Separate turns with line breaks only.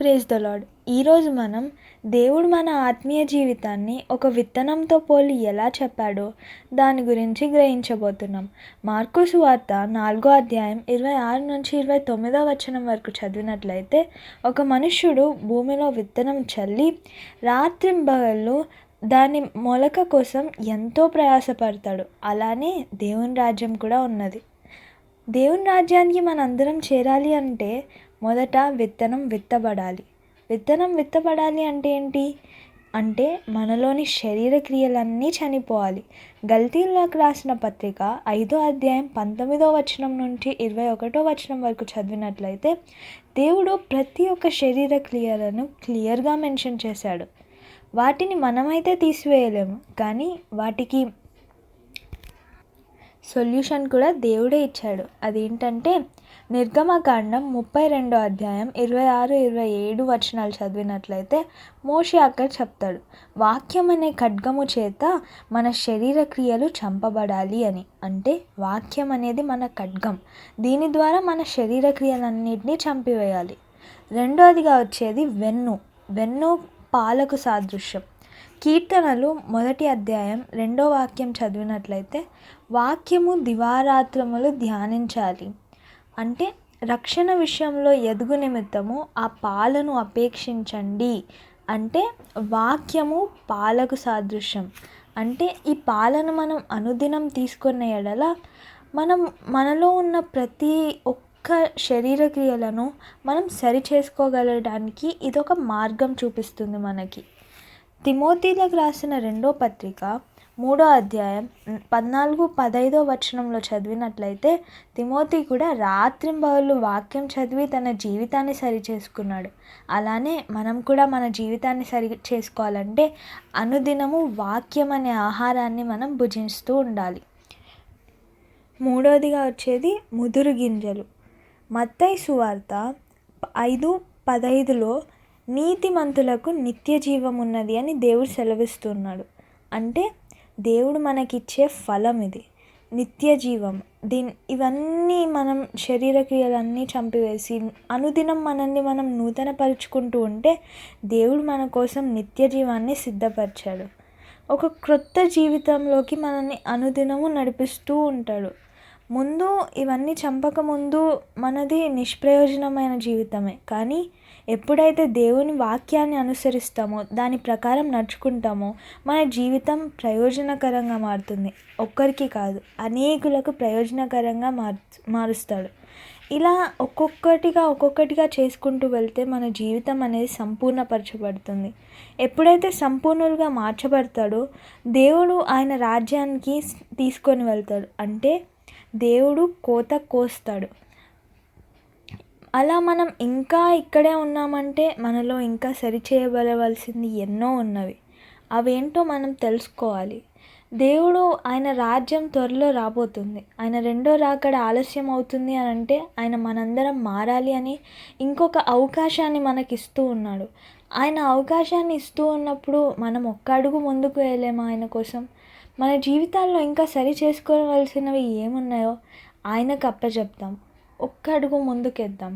Praise the lord ఈరోజు మనం దేవుడు మన ఆత్మీయ జీవితాన్ని ఒక విత్తనంతో పోలి ఎలా చెప్పాడో దాని గురించి గ్రహించబోతున్నాం. మార్కు వార్త నాలుగో అధ్యాయం ఇరవై ఆరు నుంచి ఇరవై తొమ్మిదో వచనం వరకు చదివినట్లయితే ఒక మనుష్యుడు భూమిలో విత్తనం చల్లి రాత్రింబగళ్ళు దాని మొలక కోసం ఎంతో ప్రయాసపడతాడు. అలానే దేవుని రాజ్యం కూడా ఉన్నది. దేవుని రాజ్యానికి మనందరం చేరాలి అంటే మొదట విత్తనం విత్తబడాలి. విత్తనం విత్తబడాలి అంటే ఏంటి? అంటే మనలోని శరీర క్రియలన్నీ చనిపోవాలి. గల్తీలకు రాసిన పత్రిక ఐదో అధ్యాయం పంతొమ్మిదో వచనం నుంచి ఇరవై ఒకటో వచనం వరకు చదివినట్లయితే దేవుడు ప్రతి ఒక్క శరీర క్రియలను క్లియర్గా మెన్షన్ చేశాడు. వాటిని మనమైతే తీసివేయలేము కానీ వాటికి సొల్యూషన్ కూడా దేవుడే ఇచ్చాడు. అదేంటంటే నిర్గమకాండం ముప్పై రెండో అధ్యాయం ఇరవై ఆరు ఇరవై ఏడు వచనాలు చదివినట్లయితే మోషి అక్కడ చెప్తాడు వాక్యం అనే ఖడ్గము చేత మన శరీర క్రియలు చంపబడాలి అని. అంటే వాక్యం అనేది మన ఖడ్గం. దీని ద్వారా మన శరీర క్రియలన్నింటినీ చంపివేయాలి. రెండోదిగా వచ్చేది వెన్ను. వెన్ను పాలకు సాదృశ్యం. కీర్తనలు మొదటి అధ్యాయం రెండో వాక్యం చదివినట్లయితే వాక్యము దివారాత్రములు ధ్యానించాలి. అంటే రక్షణ విషయంలో ఎదుగు నిమిత్తము ఆ పాలను అపేక్షించండి. అంటే వాక్యము పాలకు సాదృశ్యం. అంటే ఈ పాలను మనం అనుదినం తీసుకున్న ఎడల మనం మనలో ఉన్న ప్రతి ఒక్క శరీర క్రియలను మనం సరి చేసుకోగలడానికి ఇదొక మార్గం చూపిస్తుంది మనకి. తిమోతిలకు రాసిన రెండో పత్రిక మూడో అధ్యాయం పద్నాలుగు పదైదో వచనంలో చదివినట్లయితే తిమోతి కూడా రాత్రింబవళ్ళు వాక్యం చదివి తన జీవితాన్ని సరి చేసుకున్నాడు అలానే మనం కూడా మన జీవితాన్ని సరి చేసుకోవాలంటే అనుదినము వాక్యం అనే ఆహారాన్ని మనం భుజిస్తూ ఉండాలి. మూడవదిగా వచ్చేది ముదురు గింజలు. మత్తై సువార్త ఐదు పదైదులో నీతిమంతులకు నిత్య జీవం ఉన్నది అని దేవుడు సెలవిస్తున్నాడు. అంటే దేవుడు మనకిచ్చే ఫలం ఇది. నిత్య జీవం. దీని ఇవన్నీ మనం శరీర క్రియలన్నీ చంపివేసి అనుదినం మనల్ని మనం నూతనపరుచుకుంటూ ఉంటే దేవుడు మన కోసం నిత్య జీవాన్ని సిద్ధపరిచాడు. ఒక క్రొత్త జీవితంలోకి మనల్ని అనుదినము నడిపిస్తూ ఉంటాడు. ముందు ఇవన్నీ చంపక ముందు మనది నిష్ప్రయోజనమైన జీవితమే. కానీ ఎప్పుడైతే దేవుని వాక్యాన్ని అనుసరిస్తామో దాని ప్రకారం నడుచుకుంటామో మన జీవితం ప్రయోజనకరంగా మారుతుంది. ఒక్కరికి కాదు అనేకులకు ప్రయోజనకరంగా మారు మారుస్తాడు. ఇలా ఒక్కొక్కటిగా ఒక్కొక్కటిగా చేసుకుంటూ వెళ్తే మన జీవితం అనేది సంపూర్ణపరచబడుతుంది. ఎప్పుడైతే సంపూర్ణులుగా మార్చబడతాడో దేవుడు ఆయన రాజ్యానికి తీసుకొని వెళ్తాడు. అంటే దేవుడు కోత కోస్తాడు. అలా మనం ఇంకా ఇక్కడే ఉన్నామంటే మనలో ఇంకా సరిచేయబడవలసింది ఎన్నో ఉన్నవి. అవేంటో మనం తెలుసుకోవాలి. దేవుడు ఆయన రాజ్యం త్వరలో రాబోతుంది. ఆయన రెండో రాకడ ఆలస్యం అవుతుంది అని అంటే ఆయన మనందరం మారాలి అని ఇంకొక అవకాశాన్ని మనకి ఇస్తూ ఉన్నాడు. ఆయన అవకాశాన్ని ఇస్తూ ఉన్నప్పుడు మనం ఒక్క అడుగు ముందుకు వెళ్ళాము ఆయన కోసం? మన జీవితాల్లో ఇంకా సరి చేసుకోవలసినవి ఏమున్నాయో ఆయనకు అప్పచెప్తాం. ఒక్క అడుగు ముందుకేద్దాం.